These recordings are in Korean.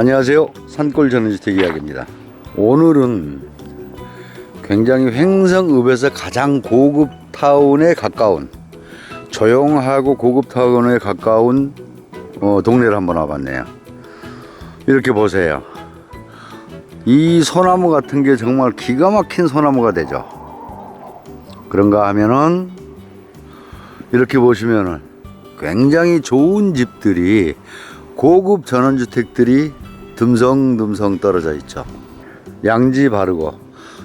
안녕하세요. 산골 전원주택 이야기입니다. 오늘은 굉장히 횡성읍에서 가장 고급 타운에 가까운 조용하고 고급 타운에 가까운 어, 동네를 한번 와봤네요. 이렇게 보세요. 이 소나무 같은 게 정말 기가 막힌 소나무가 되죠. 그런가 하면은 이렇게 보시면은 굉장히 좋은 집들이 고급 전원주택들이 듬성듬성 떨어져 있죠. 양지 바르고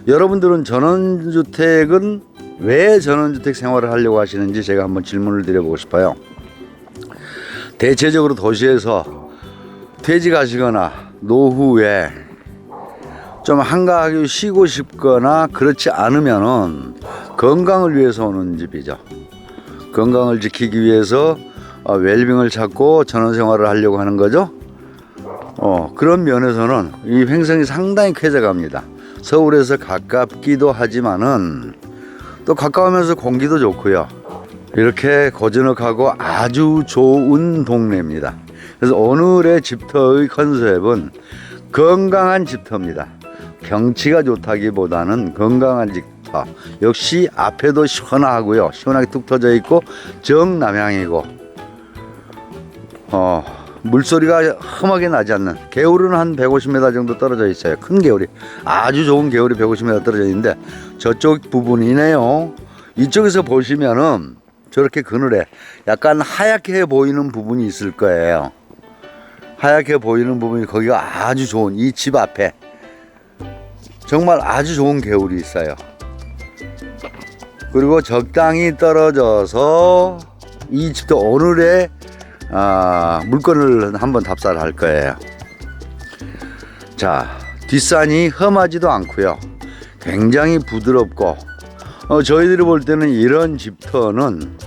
여러분들은 전원주택은 왜 전원주택 생활을 하려고 하시는지 제가 한번 질문을 드려보고 싶어요. 대체적으로 도시에서 퇴직하시거나 노후에 좀 한가하게 쉬고 싶거나 그렇지 않으면은 건강을 위해서 오는 집이죠. 건강을 지키기 위해서 어, 웰빙을 찾고 전원 생활을 하려고 하는 거죠. 어, 그런 면에서는 이 횡성이 상당히 쾌적합니다. 서울에서 가깝기도 하지만은 또 가까우면서 공기도 좋고요. 이렇게 고즈넉하고 아주 좋은 동네입니다. 그래서 오늘의 집터의 컨셉은 건강한 집터입니다. 경치가 좋다기보다는 건강한 집터. 역시 앞에도 시원하고요. 시원하게 툭 터져 있고 정남향이고 어, 물소리가 험하게 나지 않는 개울은 한 150m 정도 떨어져 있어요. 큰 개울이 아주 좋은 개울이 150m 떨어져 있는데 저쪽 부분이네요. 이쪽에서 보시면은 저렇게 그늘에 약간 하얗게 보이는 부분이 있을 거예요. 하얗게 보이는 부분이 거기가 아주 좋은 이 집 앞에 정말 아주 좋은 개울이 있어요. 그리고 적당히 떨어져서 이 집도 오늘의 아, 물건을 한번 답사를 할 거예요. 자, 뒷산이 험하지도 않고요. 굉장히 부드럽고 어, 저희들이 볼 때는 이런 집터는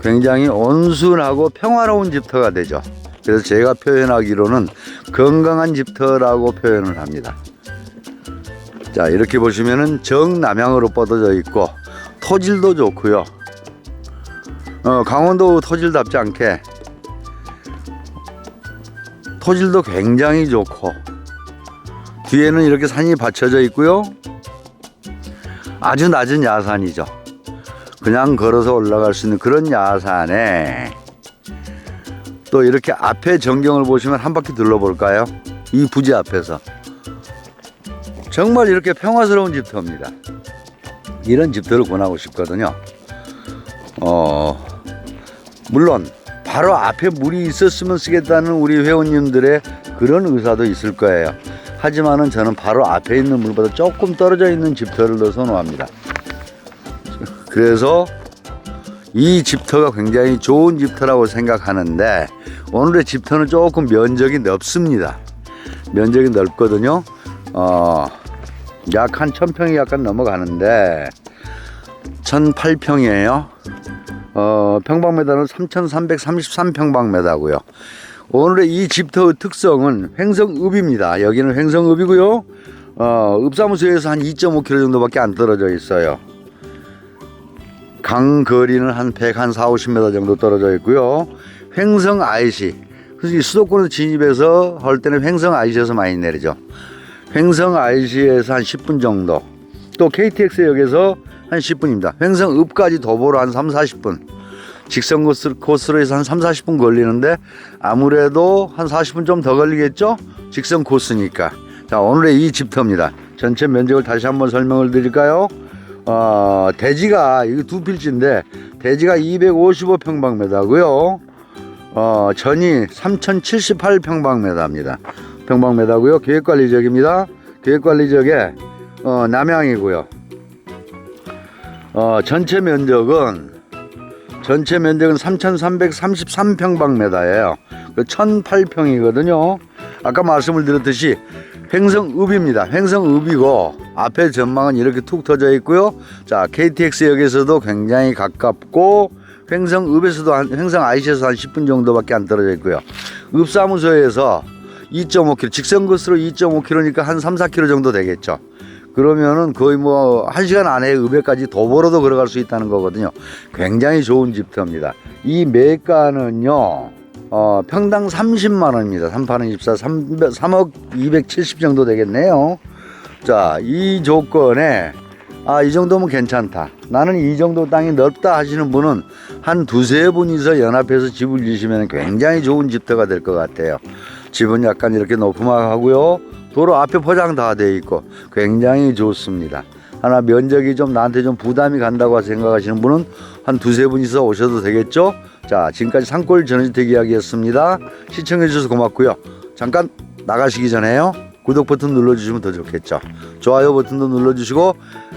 굉장히 온순하고 평화로운 집터가 되죠. 그래서 제가 표현하기로는 건강한 집터라고 표현을 합니다. 자, 이렇게 보시면은 정남향으로 뻗어져 있고 토질도 좋고요. 어, 강원도 토질답지 않게 토질도 굉장히 좋고 뒤에는 이렇게 산이 받쳐져 있고요. 아주 낮은 야산이죠. 그냥 걸어서 올라갈 수 있는 그런 야산에 또 이렇게 앞에 전경을 보시면 한 바퀴 둘러볼까요? 이 부지 앞에서 정말 이렇게 평화스러운 집터입니다. 이런 집터를 권하고 싶거든요. 어, 물론 바로 앞에 물이 있었으면 쓰겠다는 우리 회원님들의 그런 의사도 있을 거예요. 하지만은 저는 바로 앞에 있는 물보다 조금 떨어져 있는 집터를 더 선호합니다. 그래서 이 집터가 굉장히 좋은 집터라고 생각하는데 오늘의 집터는 조금 면적이 넓습니다. 면적이 넓거든요. 어, 약 한 천평이 약간 넘어가는데 1008평이에요. 어, 평방미터는 3,333평방미터고요. 오늘의 이 집터의 특성은 횡성읍입니다. 여기는 횡성읍이고요. 어, 읍사무소에서 한 2.5km 정도밖에 안 떨어져 있어요. 강 거리는 한 100, 한 4, 50m 정도 떨어져 있고요. 횡성 IC. 그래서 이 수도권에서 진입해서 할 때는 횡성 IC에서 많이 내리죠. 횡성 IC에서 한 10분 정도. 또 KTX역에서 한 10분입니다. 횡성읍까지 도보로 한 3, 40분. 직선 코스- 코스로 해서 한 3, 40분 걸리는데 아무래도 한 40분 좀 더 걸리겠죠? 직선 코스니까. 자, 오늘의 이 집터입니다. 전체 면적을 다시 한번 설명을 드릴까요? 어, 대지가 이거 두 필지인데 대지가 255평방미터고요. 어, 전이 3078평방미터입니다. 평방미터고요. 계획관리지역입니다. 계획관리지역에 어, 남양이고요. 어, 전체 면적은 전체 면적은 3,333평방미터예요. 그 1,008평이거든요. 아까 말씀을 드렸듯이 횡성읍입니다. 횡성읍이고 앞에 전망은 이렇게 툭 터져 있고요. 자, KTX역에서도 굉장히 가깝고 횡성읍에서도 한 횡성 IC에서 한 10분 정도밖에 안 떨어져 있고요. 읍사무소에서 2.5km 직선 코스로 2.5km니까 한 3, 4km 정도 되겠죠. 그러면은 거의 뭐 한 시간 안에 읍에까지 도보로도 걸어갈 수 있다는 거거든요. 굉장히 좋은 집터입니다. 이 매가는요 어, 평당 30만 원입니다. 3파는 24, 3, 3억 270 정도 되겠네요. 자, 이 조건에 아, 이 정도면 괜찮다. 나는 이 정도 땅이 넓다 하시는 분은 한 두세 분이서 연합해서 집을 지시면 굉장히 좋은 집터가 될 것 같아요. 집은 약간 이렇게 높음하고요. 도로 앞에 포장 다 돼 있고 굉장히 좋습니다. 하나 면적이 좀 나한테 좀 부담이 간다고 생각하시는 분은 한 두세 분이서 오셔도 되겠죠? 자, 지금까지 산골 전원주택 이야기였습니다. 시청해 주셔서 고맙고요. 잠깐 나가시기 전에요. 구독 버튼 눌러주시면 더 좋겠죠. 좋아요 버튼도 눌러주시고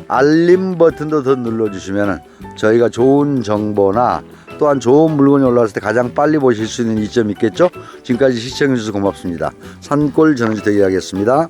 알림 버튼도 더 눌러주시면 저희가 좋은 정보나 또한 좋은 물건이 올라왔을 때 가장 빨리 보실 수 있는 이점이 있겠죠. 지금까지 시청해 주셔서 고맙습니다. 산골 전원주택 이야기였습니다.